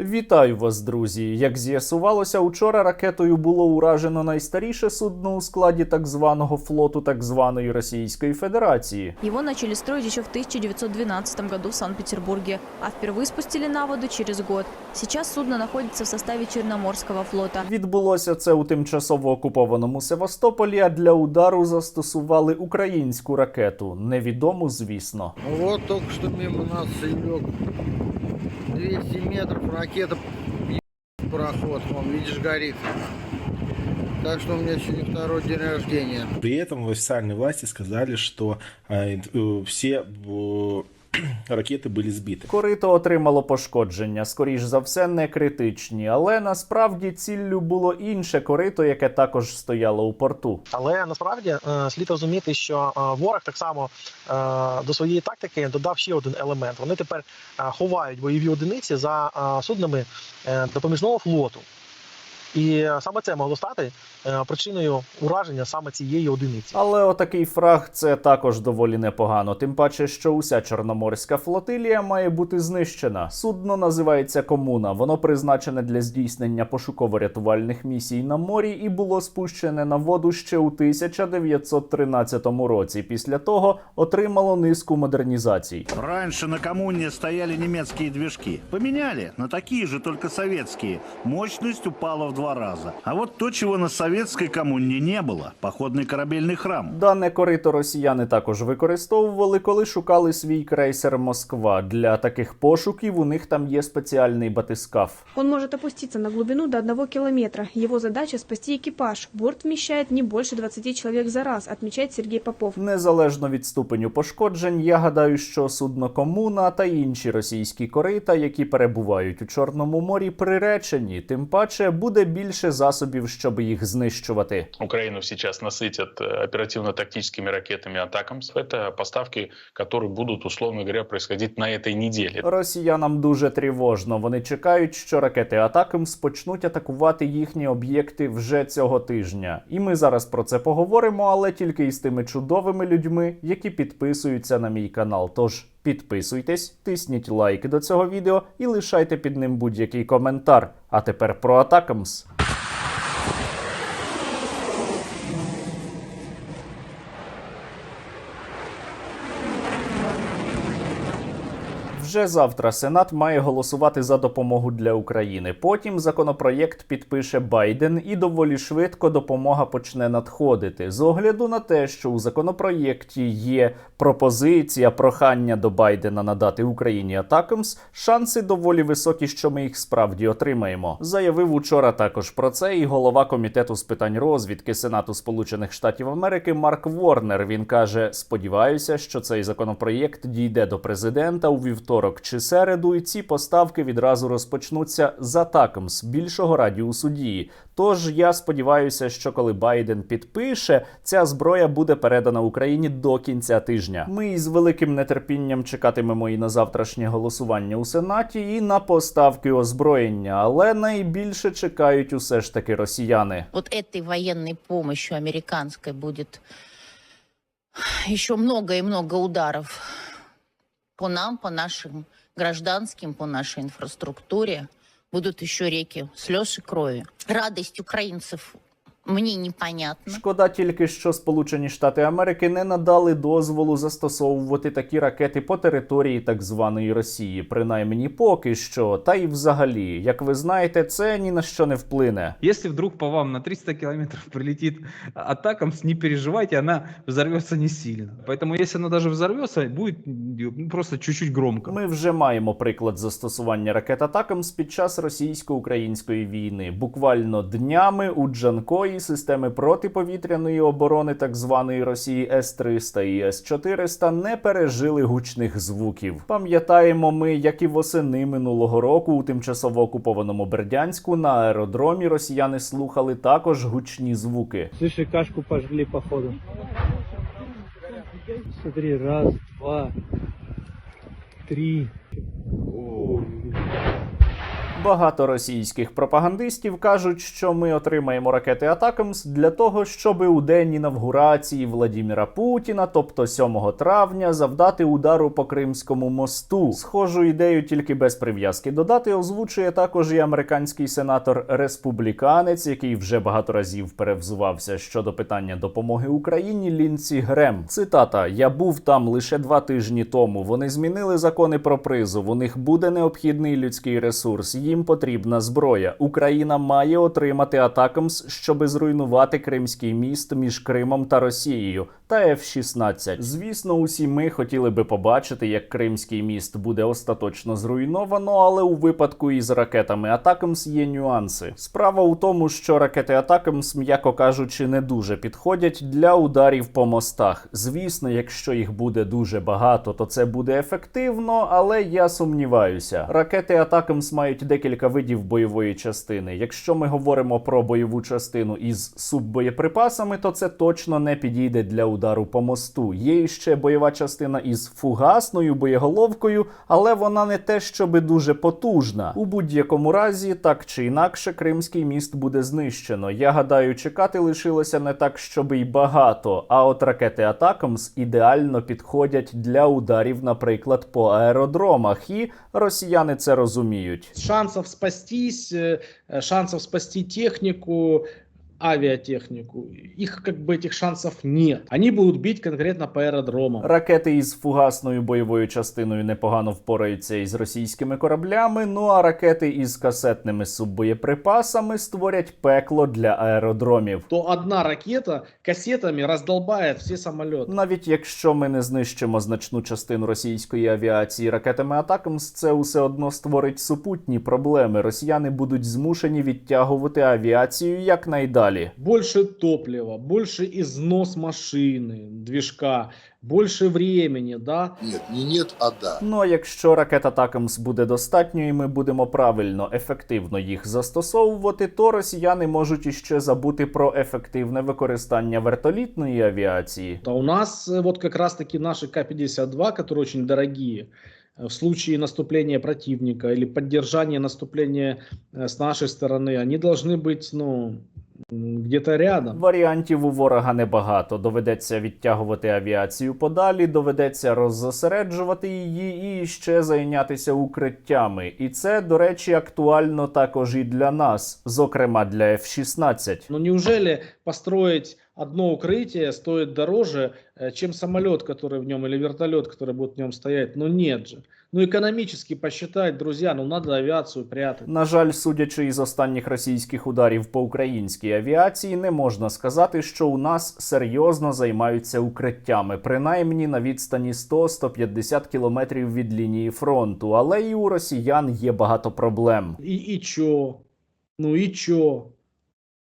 Вітаю вас, друзі! Як з'ясувалося, учора ракетою було уражено найстаріше судно у складі так званого флоту так званої Російської Федерації. Его начали строить еще в 1912 году в Санкт-Петербурге, а впервые спустили на воду через год. Сейчас судно находится в составе Черноморского флота. Відбулося це у тимчасово окупованому Севастополі, а для удару застосували українську ракету. Невідому, звісно. Ну Вот только что мимо нас Севек. 200 метров ракета пароход, вон, видишь, горит. Так что у меня сегодня второй день рождения. При этом официальные власти сказали, что э, э, все э, ракеты были сбиты. Корито отримало пошкодження, скоріш за все, не критичні, але насправді ціллю було інше корито, яке також стояло у порту. Але насправді е, слід розуміти, що е, ворог так само е, до своєї тактики додав ще один елемент. Вони тепер е, ховають бойові одиниці за е, суднами е, допоміжного флоту. І саме це могло стати е, причиною ураження саме цієї одиниці. Але отакий фраг це також доволі непогано. Тим паче, що уся чорноморська флотилія має бути знищена. Судно називається Комуна. Воно призначене для здійснення пошуково-рятувальних місій на морі і було спущене на воду ще у 1913 році. Після того отримало низку модернізацій. Раньше на коммуне стояли немецкие движки. Поменяли на такие же, только советские. Мощность упала в два раза. А вот то, чего на советской коммуне не было, походный корабельный храм. Дане корито росіяни також використовували, коли шукали свій крейсер Москва. Для таких пошуків у них там є спеціальний батискаф. Он может опуститься на глубину до одного километра. Его задача – спасти экипаж. Борт вмещает не больше 20 человек за раз, отмечает Сергей Попов. Незалежно від ступеню пошкоджень, я гадаю, що судно Комуна та інші російські корита, які перебувають у Чорному морі, приречені. Тим паче буде більше засобів, щоб їх знищувати. Украину сейчас насытят э, оперативно-тактическими ракетами «Атакамс». Это поставки, которые будут, условно говоря, происходить на этой неделе. Росіянам дуже тривожно. Вони чекають, що ракети Атакамс почнуть атакувати їхні об'єкти вже цього тижня. І ми зараз про це поговоримо, але тільки із тими чудовими людьми, які підписуються на мій канал. Тож підписуйтесь, тисніть лайк до цього відео і лишайте під ним будь-який коментар. А тепер про Атакамс. Вже завтра Сенат має голосувати за допомогу для України. Потім законопроєкт підпише Байден, і доволі швидко допомога почне надходити. З огляду на те, що у законопроєкті є пропозиція прохання до Байдена надати Україні Атакамс, шанси доволі високі, що ми їх справді отримаємо. Заявив учора також про це і голова комітету з питань розвідки Сенату Сполучених Штатів Америки Марк Ворнер. Він каже: Сподіваюся, що цей законопроєкт дійде до президента у вівторок чи середу, і ці поставки відразу розпочнуться з Атакамс більшого радіусу дії. Тож я сподіваюся, що коли Байден підпише, ця зброя буде передана Україні до кінця тижня. Ми із великим нетерпінням чекатимемо і на завтрашнє голосування у Сенаті, і на поставки озброєння, але найбільше чекають усе ж таки росіяни. вот этой военной помощью американской будет еще много и много ударов по нам, по нашим гражданским, по нашей инфраструктуре. Будут еще реки слез и крови. Радость украинцев мне непонятна. Шкода тільки, що Сполучені Штати Америки не надали дозволу застосовувати такі ракети по території так званої Росії, принаймні поки що. Та й взагалі, як ви знаєте, це ні на що не вплине. Если вдруг по вам на 300 километров прилетит атакам, не переживайте, она взорвется не сильно. Поэтому если она даже взорвется, будет ну, просто чуть-чуть громко. Ми вже маємо приклад застосування ракет Атакамс під час російсько-української війни. Буквально днями у Джанкої системи протиповітряної оборони так званої Росії С-300 і С-400 не пережили гучних звуків. Пам'ятаємо ми, як і восени минулого року у тимчасово окупованому Бердянську на аеродромі росіяни слухали також гучні звуки. Слушай, кашку пожгли походу. Смотри, раз, два, три. Багато російських пропагандистів кажуть, що ми отримаємо ракети Атакамс для того, щоб у день інавгурації Владіміра Путіна, тобто 7 травня, завдати удару по Кримському мосту. Схожу ідею тільки без прив'язки додати озвучує також і американський сенатор республіканець, який вже багато разів перевзувався щодо питання допомоги Україні. Лінці Грем. Цитата: Я був там лише два тижні тому. Вони змінили закони про призов. У них буде необхідний людський ресурс. Їм потрібна зброя. Україна має отримати Атакамс, щоби зруйнувати Кримський міст між Кримом та Росією та F-16. Звісно, усі ми хотіли би побачити, як Кримський міст буде остаточно зруйновано, але у випадку із ракетами Атакамс є нюанси. Справа у тому, що ракети Атакамс, м'яко кажучи, не дуже підходять для ударів по мостах. Звісно, якщо їх буде дуже багато, то це буде ефективно, але я сумніваюся. Ракети Атакамс мають декілька видів бойової частини. Якщо ми говоримо про бойову частину із суббоєприпасами, то це точно не підійде для удару по мосту. Є іще бойова частина із фугасною боєголовкою, але вона не те, щоби дуже потужна. У будь-якому разі, так чи інакше, Кримський міст буде знищено. Я гадаю, чекати лишилося не так, щоби й багато. А от ракети Атакамс ідеально підходять для ударів, наприклад, по аеродромах, і росіяни це розуміють. Шансов спастись, э, э, шансов спасти технику, авиатехнику, их как бы этих шансов нет. Они будут бить конкретно по аэродромам. Ракети із фугасною бойовою частиною непогано впораються із російськими кораблями. Ну а ракети із касетними суббоєприпасами створять пекло для аеродромів. То одна ракета кассетами раздолбает все самолеты. Навіть якщо ми не знищимо значну частину російської авіації ракетами Атакамс, це усе одно створить супутні проблеми. Росіяни будуть змушені відтягувати авіацію якнайдалі. Больше топлива, больше износ машины, движка, больше времени, да? Нет, не нет, а да. Ну а якщо ракет Атакамс буде достатньо, і ми будемо правильно, ефективно їх застосовувати, то росіяни можуть іще забути про ефективне використання вертолітної авіації. А у нас э, вот как раз-таки наши К-52, которые очень дорогие, э, в случае наступления противника или поддержания наступления э, с нашей стороны, они должны быть, ну, м, где-то рядом. Варіантів у ворога небагато. Доведеться відтягувати авіацію подалі, доведеться роззосереджувати її і ще зайнятися укриттями. І це, до речі, актуально також і для нас, зокрема для F-16. Но неужели построить одно укрытие стоит дороже, э, чем самолет, который в нем, или вертолет, который будет в нем стоять? Ну нет же. Ну экономически посчитать, друзья, ну надо авиацию прятать. На жаль, судячи із останніх російських ударів по українській авіації, не можна сказати, що у нас серйозно займаються укриттями, принаймні на відстані 100-150 кілометрів від лінії фронту. Але і у росіян є багато проблем. И, и чё? Ну и чё?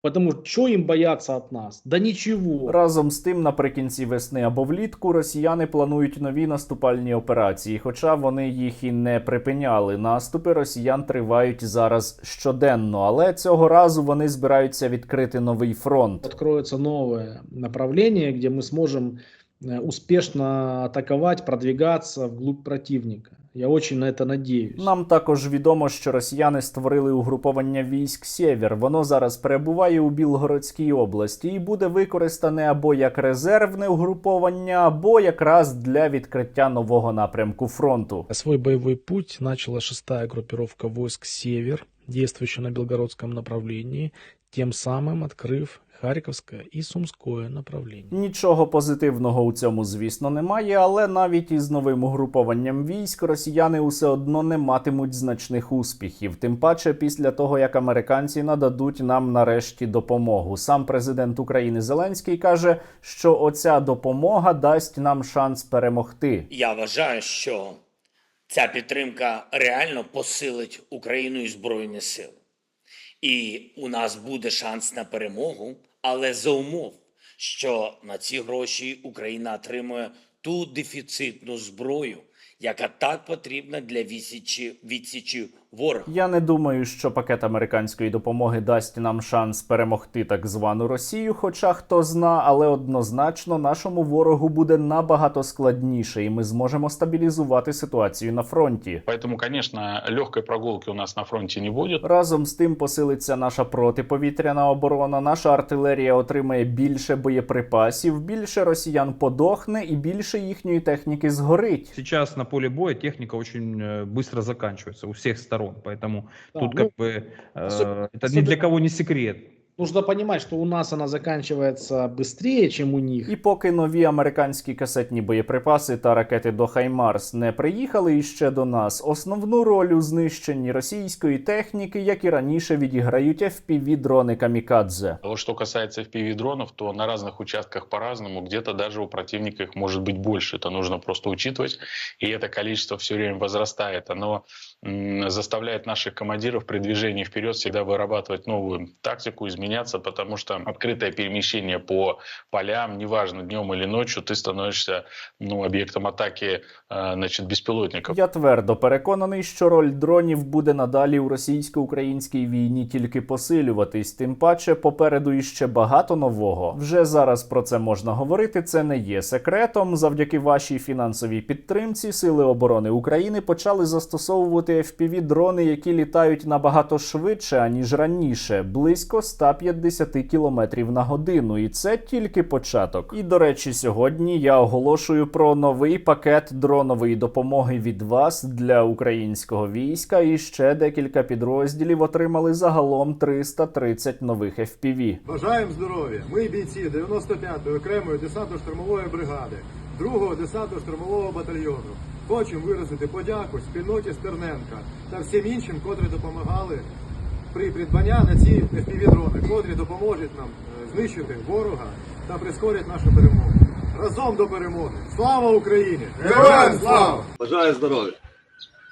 Потому что чё им бояться от нас? Да ничего. Разом з тим, наприкінці весни або влітку росіяни планують нові наступальні операції, хоча вони їх і не припиняли. Наступи росіян тривають зараз щоденно, але цього разу вони збираються відкрити новий фронт. Откроется новое направление, где мы сможем э, успешно атаковать, продвигаться вглубь противника. Я очень на это надеюсь. Нам також відомо, що росіяни створили угруповання військ Сєвєр. Воно зараз перебуває у Білгородській області і буде використане або як резервне угруповання, або якраз для відкриття нового напрямку фронту. Свой боевой путь начала шестая группировка войск «Север», действующая на Белгородском направлении, тем самым открыв Харьковское и Сумское направление. Нічого позитивного у цьому, звісно, немає, але навіть із новим угрупованням військ росіяни усе одно не матимуть значних успіхів. Тим паче після того, як американці нададуть нам нарешті допомогу. Сам президент України Зеленський каже, що оця допомога дасть нам шанс перемогти. Я вважаю, що ця підтримка реально посилить Україну і Збройні Сили. І у нас буде шанс на перемогу, але за умов, що на ці гроші Україна отримує ту дефіцитну зброю, яка так потрібна для відсічі, відсічі ворога. Я не думаю, що пакет американської допомоги дасть нам шанс перемогти так звану Росію. Хоча хто зна, але однозначно нашому ворогу буде набагато складніше, і ми зможемо стабілізувати ситуацію на фронті. Поэтому, конечно, легкой прогулки у нас на фронте не будет. Разом з тим посилиться наша протиповітряна оборона. Наша артилерія отримає більше боєприпасів, більше росіян подохне і більше їхньої техніки згорить. Сейчас на поле боя техника очень э, быстро заканчивается у всех сторон, поэтому Да, тут ну, как бы э, особ- это ни для особенно- кого не секрет. Нужно понимать, что у нас она заканчивается быстрее, чем у них. І поки нові американські касетні боєприпаси та ракети до Хаймарс не приїхали іще до нас, основну роль у знищенні російської техніки, як і раніше, відіграють fpv дрони Камікадзе. А вот что касается FPV-дронов, то на разных участках по-разному, где-то даже у противника их может быть больше. Это нужно просто учитывать. И это количество все время возрастает. Оно м, заставляет наших командиров при движении вперед всегда вырабатывать новую тактику, изменяться, потому что открытое перемещение по полям, неважно днем или ночью, ты становишься ну, объектом атаки э, значит, беспилотников. Я твердо переконаний, що роль дронів буде надалі у російсько-українській війні тільки посилюватись. Тим паче попереду іще багато нового. Вже зараз про це можна говорити. Це не є секретом. Завдяки вашій фінансовій підтримці Сили оборони України почали застосовувати fpv дрони, які літають набагато швидше аніж раніше, близько 150 км на годину. І це тільки початок. І до речі, сьогодні я оголошую про новий пакет дронової допомоги від вас для українського війська. І ще декілька підрозділів отримали загалом 330 нових FPV. Бажаємо здоров'я! Ми бійці 95-ї окремої десантно-штурмової бригади, 2-го десантно-штурмового батальйону. Хочемо виразити подяку спільноті Стерненка та всім іншим, котрі допомагали при придбанні на ці FPV-дрони, котрі допоможуть нам е, знищити ворога та прискорять нашу перемогу. Разом до перемоги! Слава Україні! Героям слава! Бажаю здоров'я.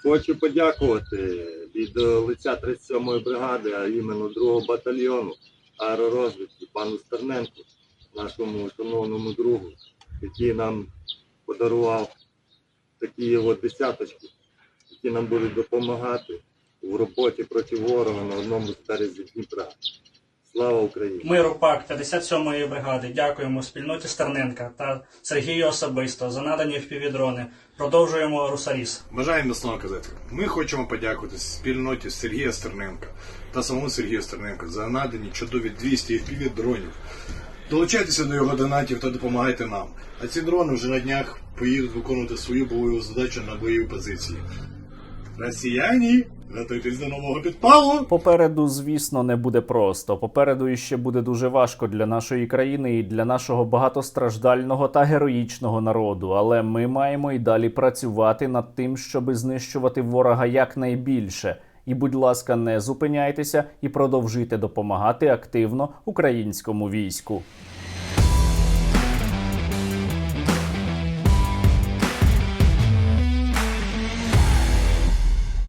Хочу подякувати від е, лиця 37-ї бригади, а іменно 2-го батальйону аеророзвідки пану Стерненку, нашому шановному другу, який нам подарував такі от десяточки, які нам будуть допомагати в роботі проти ворога на одному з березів Дніпра. Слава Україні! Ми РУПАК 57-ї бригади дякуємо спільноті Стерненка та Сергію особисто за надані впівдрони. Продовжуємо Русаріс. Бажаємо міцного казати. Ми хочемо подякувати спільноті Сергія Стерненка та самому Сергію Стерненка за надані чудові 200 FPV дронів. Долучайтеся до його донатів та допомагайте нам. А ці дрони вже на днях поїдуть виконувати свою бойову задачу на бойові позиції. Росіяні, готуйтесь до нового підпалу! Попереду, звісно, не буде просто. Попереду іще буде дуже важко для нашої країни і для нашого багатостраждального та героїчного народу. Але ми маємо і далі працювати над тим, щоби знищувати ворога якнайбільше. І, будь ласка, не зупиняйтеся і продовжуйте допомагати активно українському війську.